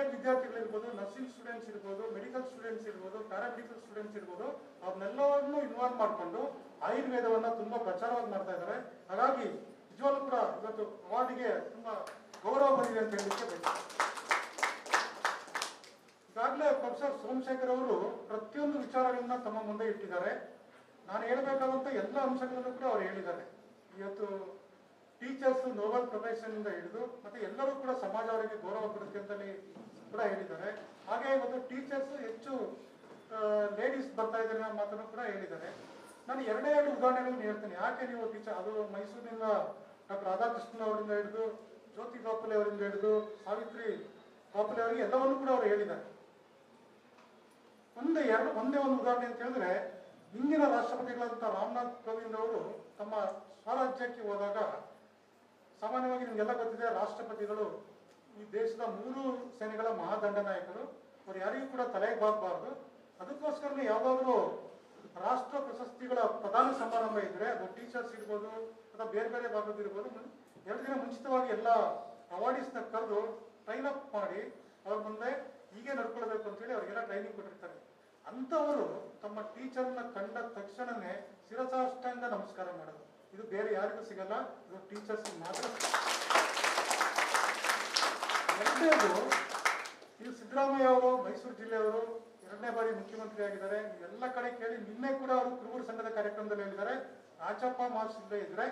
Ed ವಿದ್ಯಾರ್ಥಿಗಳಿರ್ಬೋದು nursing students ಇರ್ಬೋದು medical students ಇರ್ಬೋದು ಪ್ಯಾರಾಮೆಡಿಕಲ್ ಸ್ಟೂಡೆಂಟ್ಸ್ ಇರ್ಬೋದು ಅವ್ರನ್ನೆಲ್ಲವನ್ನೂ ಇನ್ವಾಲ್ವ್ ಮಾಡಿಕೊಂಡು ಆಯುರ್ವೇದವನ್ನ ತುಂಬಾ ಪ್ರಚಾರವಾಗಿ ಮಾಡ್ತಾ ಇದ್ದಾರೆ. ಹಾಗಾಗಿ ನಿಜವಾಗ್ಲೂ ಕೂಡ ಇವತ್ತು ಅವಾರ್ಡಿಗೆ ತುಂಬಾ ಗೌರವ ಬಂದಿದೆ ಅಂತ ಹೇಳಲಿಕ್ಕೆ ಬೇಕು ಈಗಾಗಲೇ ಪ್ರೊಫೆಸರ್ ಸೋಮಶೇಖರ್ ಅವರು ಪ್ರತಿಯೊಂದು ವಿಚಾರಗಳನ್ನ ತಮ್ಮ ಮುಂದೆ ಇಟ್ಟಿದ್ದಾರೆ. ನಾನು ಹೇಳಬೇಕಾದಂತ ಎಲ್ಲ ಅಂಶಗಳನ್ನು ಕೂಡ ಅವ್ರು ಹೇಳಿದ್ದಾರೆ. ಇವತ್ತು ಟೀಚರ್ಸ್ ನೋಬಲ್ ಪ್ರೊಫೆಷನ್ ಇಂದ ಹಿಡಿದು ಮತ್ತೆ ಎಲ್ಲರೂ ಕೂಡ ಸಮಾಜ ಅವರಿಗೆ ಗೌರವ ಕೊಡುತ್ತೆ ಅಂತಲೇ ಕೂಡ ಹೇಳಿದ್ದಾರೆ. ಹಾಗೆ ಒಂದು ಟೀಚರ್ಸ್ ಹೆಚ್ಚು ಲೇಡೀಸ್ ಬರ್ತಾ ಇದ್ದಾರೆ ಅನ್ನೋ ಮಾತನ್ನು ಕೂಡ ಹೇಳಿದ್ದಾರೆ. ನಾನು ಎರಡೇ ಎರಡು ಉದಾಹರಣೆಗಳನ್ನು ಹೇಳ್ತೀನಿ. ಯಾಕೆ ನೀವು ಟೀಚರ್, ಅದು ಮೈಸೂರಿನಿಂದ ಡಾಕ್ಟರ್ ರಾಧಾಕೃಷ್ಣನ್ ಅವರಿಂದ ಹಿಡಿದು, ಜ್ಯೋತಿ ಗೋಖಲೆ ಅವರಿಂದ ಹಿಡಿದು, ಸಾವಿತ್ರಿ ಗೋಖಲೆ ಅವರಿಗೆ ಎಲ್ಲವನ್ನು ಕೂಡ ಅವರು ಹೇಳಿದ್ದಾರೆ. ಒಂದೇ ಎರಡು, ಒಂದೇ ಒಂದು ಉದಾಹರಣೆ ಅಂತ ಹೇಳಿದ್ರೆ, ಹಿಂದಿನ ರಾಷ್ಟ್ರಪತಿಗಳಂತ ರಾಮನಾಥ್ ಕೋವಿಂದ್ ಅವರು ತಮ್ಮ ಸ್ವರಾಜ್ಯಕ್ಕೆ ಹೋದಾಗ ಸಾಮಾನ್ಯವಾಗಿ ನಿಮಗೆಲ್ಲ ಗೊತ್ತಿದೆ, ರಾಷ್ಟ್ರಪತಿಗಳು ಈ ದೇಶದ ಮೂರು ಸೇನೆಗಳ ಮಹಾದಂಡನಾಯಕರು, ಅವ್ರು ಯಾರಿಗೂ ಕೂಡ ತಲೆಗೆ ಬಾಗಬಾರ್ದು. ಅದಕ್ಕೋಸ್ಕರನೇ ಯಾವಾಗಲೂ ರಾಷ್ಟ್ರ ಪ್ರಶಸ್ತಿಗಳ ಪ್ರಧಾನ ಸಮಾರಂಭ ಇದ್ರೆ, ಅದು ಟೀಚರ್ಸ್ ಇರ್ಬೋದು ಅಥವಾ ಬೇರೆ ಬೇರೆ ಮುನ್- ಎರಡು ದಿನ ಮುಂಚಿತವಾಗಿ ಎಲ್ಲ ಅವಾರ್ಡಿಸ್ನ ಕರೆದು ಟ್ರೈನ್ ಅಪ್ ಮಾಡಿ, ಅವ್ರ ಮುಂದೆ ಹೀಗೆ ನಡ್ಕೊಳ್ಬೇಕು ಅಂತೇಳಿ ಅವ್ರಿಗೆಲ್ಲ ಟ್ರೈನಿಂಗ್ ಕೊಟ್ಟಿರ್ತಾರೆ. ಅಂಥವರು ತಮ್ಮ ಟೀಚರ್ನ ಕಂಡ ತಕ್ಷಣನೇ ಶಿರಸಾಷ್ಟಾಂಗ ನಮಸ್ಕಾರ ಮಾಡೋದು. ಇದು ಬೇರೆ ಯಾರಿಗೂ ಸಿಗಲ್ಲ. ಇದು ಟೀಚರ್ಸ್ ಮಾತ್ರ ಎರಡನೇದು, ಇದು ಸಿದ್ದರಾಮಯ್ಯ ಅವರು ಮೈಸೂರು ಜಿಲ್ಲೆಯವರು ಎರಡನೇ ಬಾರಿ ಮುಖ್ಯಮಂತ್ರಿ ಆಗಿದ್ದಾರೆ. ಎಲ್ಲ ಕಡೆ ಕೇಳಿ ನಿನ್ನೆ ಕೂಡ ಅವರು ಕುರುಬರ ಸಂಘದ ಕಾರ್ಯಕ್ರಮದಲ್ಲಿ ಹೇಳಿದ್ದಾರೆ. ರಾಜಪ್ಪ ಮಾರ್ಕ್ಸ್ ಇಲ್ಲದೆ ಇದ್ರೆ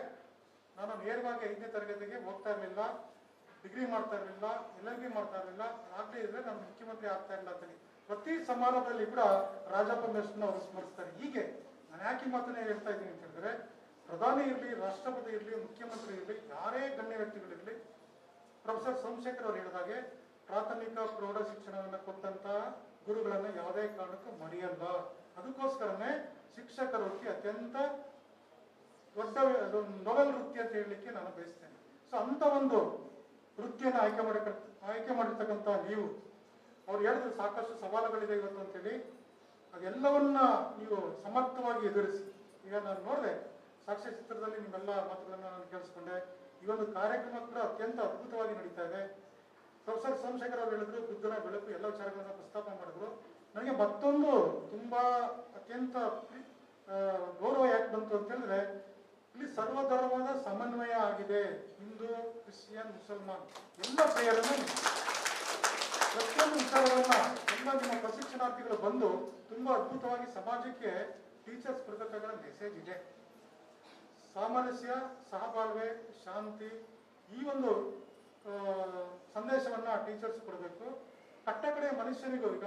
ನಾನು ನೇರವಾಗಿ ಐದನೇ ತರಗತಿಗೆ ಹೋಗ್ತಾ ಇರಲಿಲ್ಲ, ಡಿಗ್ರಿ ಮಾಡ್ತಾ ಇರಲಿಲ್ಲ, ಎಲ್ ಎಲ್ ಬಿ ಮಾಡ್ತಾ ಇರಲಿಲ್ಲ. ಆಗಲೇ ಇದ್ರೆ ನಾನು ಮುಖ್ಯಮಂತ್ರಿ ಆಗ್ತಾ ಇಲ್ಲ ಅಂತೇಳಿ ಪ್ರತಿ ಸಮಾರಂಭದಲ್ಲಿ ಕೂಡ ರಾಜಪ್ಪ ಮೆಸ್ನ ಅವರು ಸ್ಮರಿಸ್ತಾರೆ. ಹೀಗೆ ನಾನು ಯಾಕೆ ಮಾತನ್ನ ಹೇಳ್ತಾ ಇದ್ದೀನಿ ಅಂತ ಹೇಳಿದ್ರೆ ಪ್ರಧಾನಿ ಇರಲಿ, ರಾಷ್ಟ್ರಪತಿ ಇರಲಿ, ಮುಖ್ಯಮಂತ್ರಿ ಇರಲಿ, ಯಾರೇ ಗಣ್ಯ ವ್ಯಕ್ತಿಗಳಿರಲಿ, ಪ್ರೊಫೆಸರ್ ಸೋಮಶೇಖರ್ ಅವರು ಹೇಳಿದಾಗೆ ಪ್ರಾಥಮಿಕ ಪ್ರೌಢ ಶಿಕ್ಷಣವನ್ನು ಕೊಟ್ಟಂತ ಗುರುಗಳನ್ನ ಯಾವುದೇ ಕಾರಣಕ್ಕೂ ಮರೆಯಲ್ಲ ಅದಕ್ಕೋಸ್ಕರನೇ ಶಿಕ್ಷಕರ ವೃತ್ತಿ ಅತ್ಯಂತ ದೊಡ್ಡ ನೊಬಲ್ ವೃತ್ತಿ ಅಂತ ಹೇಳಲಿಕ್ಕೆ ನಾನು ಬಯಸ್ತೇನೆ. ಸೊ ಅಂತ ಒಂದು ವೃತ್ತಿಯನ್ನು ಆಯ್ಕೆ ಮಾಡಿ ಆಯ್ಕೆ ಮಾಡಿರ್ತಕ್ಕಂಥ ನೀವು, ಅವ್ರು ಹೇಳಿದ್ರು ಸಾಕಷ್ಟು ಸವಾಲುಗಳಿದೆ ಇವತ್ತು ಅಂತೇಳಿ ಅದೆಲ್ಲವನ್ನ ನೀವು ಸಮರ್ಥವಾಗಿ ಎದುರಿಸಿ. ಈಗ ನಾನು ನೋಡಿದೆ ಸಾಕ್ಷ್ಯ ಚಿತ್ರದಲ್ಲಿ ನಿಮ್ಮೆಲ್ಲ ಮಾತುಗಳನ್ನು ನಾನು ಕೇಳಿಸ್ಕೊಂಡೆ. ಈ ಒಂದು ಕಾರ್ಯಕ್ರಮ ಕೂಡ ಅತ್ಯಂತ ಅದ್ಭುತವಾಗಿ ನಡೀತಾ ಇದೆ. ಪ್ರೊಫೆಸರ್ ಸೋಮಶೇಖರ್ ಅವರು ಹೇಳಿದ್ರು ಬುದ್ಧನ ಬೆಳಕು ಎಲ್ಲ ವಿಚಾರಗಳನ್ನು ಪ್ರಸ್ತಾಪ ಮಾಡಿದ್ರು. ನನಗೆ ಮತ್ತೊಂದು ತುಂಬಾ ಅತ್ಯಂತ ಗೌರವ ಯಾಕೆ ಬಂತು ಅಂತ ಹೇಳಿದ್ರೆ, ಇಲ್ಲಿ ಸರ್ವಧರ್ಮದ ಸಮನ್ವಯ ಆಗಿದೆ. ಹಿಂದೂ, ಕ್ರಿಶ್ಚಿಯನ್, ಮುಸಲ್ಮಾನ್ ಎಲ್ಲ ಪ್ರೇಯರನ್ನು ಪ್ರತಿಯೊಂದು ವಿಚಾರಗಳನ್ನ ಎಲ್ಲ ನಿಮ್ಮ ಪ್ರಶಿಕ್ಷಣಾರ್ಥಿಗಳು ಬಂದು ತುಂಬಾ ಅದ್ಭುತವಾಗಿ ಸಮಾಜಕ್ಕೆ ಟೀಚರ್ಸ್ ಕೊಡಬೇಕಾದ ಮೆಸೇಜ್ ಇದೆ. ಸಾಮರಸ್ಯ, ಸಹಬಾಳ್ವೆ, ಶಾಂತಿ ಈ ಒಂದು ಸಂದೇಶವನ್ನು ಟೀಚರ್ಸ್ ಕೊಡಬೇಕು. ಕಟ್ಟಕಡೆ ಮನುಷ್ಯನಿಗೂ ಈಗ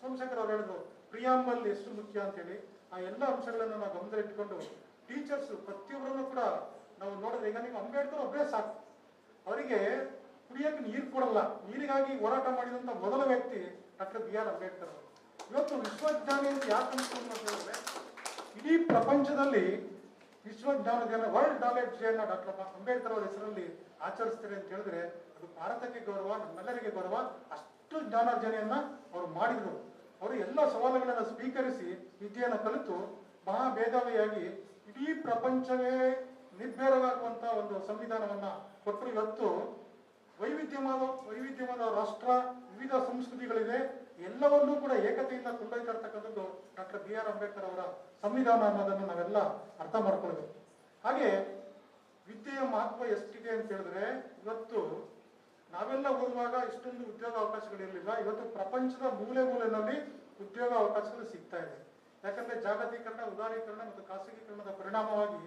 ಸೋಮಶೇಖರ್ ಅವರು ಹೇಳಿದ್ರು ಪ್ರಿಯಾಂಬಲ್ ಎಷ್ಟು ಮುಖ್ಯ ಅಂತೇಳಿ. ಆ ಎಲ್ಲ ಅಂಶಗಳನ್ನು ನಾವು ಗಮನ ಇಟ್ಕೊಂಡು ಟೀಚರ್ಸ್ ಪ್ರತಿಯೊಬ್ಬರನ್ನು ಕೂಡ ನಾವು ನೋಡಿದ್ರೆ, ಈಗ ನೀವು ಅಂಬೇಡ್ಕರ್ ಒಬ್ಬರೇ ಸಾಕು. ಅವರಿಗೆ ಕುಡಿಯಕ್ಕೆ ನೀರು ಕೊಡಲ್ಲ. ನೀರಿಗಾಗಿ ಹೋರಾಟ ಮಾಡಿದಂತ ಮೊದಲ ವ್ಯಕ್ತಿ ಡಾಕ್ಟರ್ ಬಿ ಆರ್ ಅಂಬೇಡ್ಕರ್ ಇವತ್ತು ವಿಶ್ವಜ್ಞಾನಿ ಯಾಕೆ ಅಂತ ಹೇಳಿದ್ರೆ, ಇಡೀ ಪ್ರಪಂಚದಲ್ಲಿ ವಿಶ್ವಜ್ಞಾನ ದಿನ ವರ್ಲ್ಡ್ ನಾಲೆಡ್ಜ್ ಡೇ ಅನ್ನ ಡಾಕ್ಟರ್ ಅಂಬೇಡ್ಕರ್ ಅವರ ಹೆಸರಲ್ಲಿ ಆಚರಿಸ್ತಾರೆ ಅಂತ ಹೇಳಿದ್ರೆ ಅದು ಭಾರತಕ್ಕೆ ಗೌರವ, ನಮ್ಮೆಲ್ಲರಿಗೆ ಗೌರವ, ಅಷ್ಟು ಜ್ಞಾನಾರ್ಜನೆಯನ್ನ ಅವರು ಮಾಡಿದ್ರು. ಅವರು ಎಲ್ಲ ಸವಾಲುಗಳನ್ನು ಸ್ವೀಕರಿಸಿ ವಿದ್ಯೆಯನ್ನು ಕಲಿತು ಮಹಾ ಮೇಧಾವಿಯಾಗಿ ಇಡೀ ಪ್ರಪಂಚವೇ ನಿರ್ಭೇರವಾಗುವಂತ ಒಂದು ಸಂವಿಧಾನವನ್ನ ಕೊಟ್ಟರು ಇವತ್ತು ವೈವಿಧ್ಯಮಾನ ವೈವಿಧ್ಯಮಾನ ರಾಷ್ಟ್ರ ವಿವಿಧ ಸಂಸ್ಕೃತಿಗಳಿದೆ. ಎಲ್ಲವನ್ನೂ ಕೂಡ ಏಕತೆಯಿಂದ ಕೊಂಡೊಯ್ತಾ ಡಾಕ್ಟರ್ ಬಿ ಆರ್ ಅಂಬೇಡ್ಕರ್ ಅವರ ಸಂವಿಧಾನ ಅನ್ನೋದನ್ನು ನಾವೆಲ್ಲ ಅರ್ಥ ಮಾಡ್ಕೊಳ್ಬೇಕು. ಹಾಗೆ ವಿದ್ಯೆಯ ಮಹತ್ವ ಎಷ್ಟಿದೆ ಅಂತ ಹೇಳಿದ್ರೆ, ಇವತ್ತು ನಾವೆಲ್ಲ ಓದುವಾಗ ಇಷ್ಟೊಂದು ಉದ್ಯೋಗ ಅವಕಾಶಗಳಿರಲಿಲ್ಲ ಇವತ್ತು ಪ್ರಪಂಚದ ಮೂಲೆ ಮೂಲೆಯಲ್ಲಿ ಉದ್ಯೋಗ ಅವಕಾಶಗಳು ಸಿಗ್ತಾ ಇದೆ. ಯಾಕಂದ್ರೆ ಜಾಗತೀಕರಣ, ಉದಾರೀಕರಣ ಮತ್ತು ಖಾಸಗೀಕರಣದ ಪರಿಣಾಮವಾಗಿ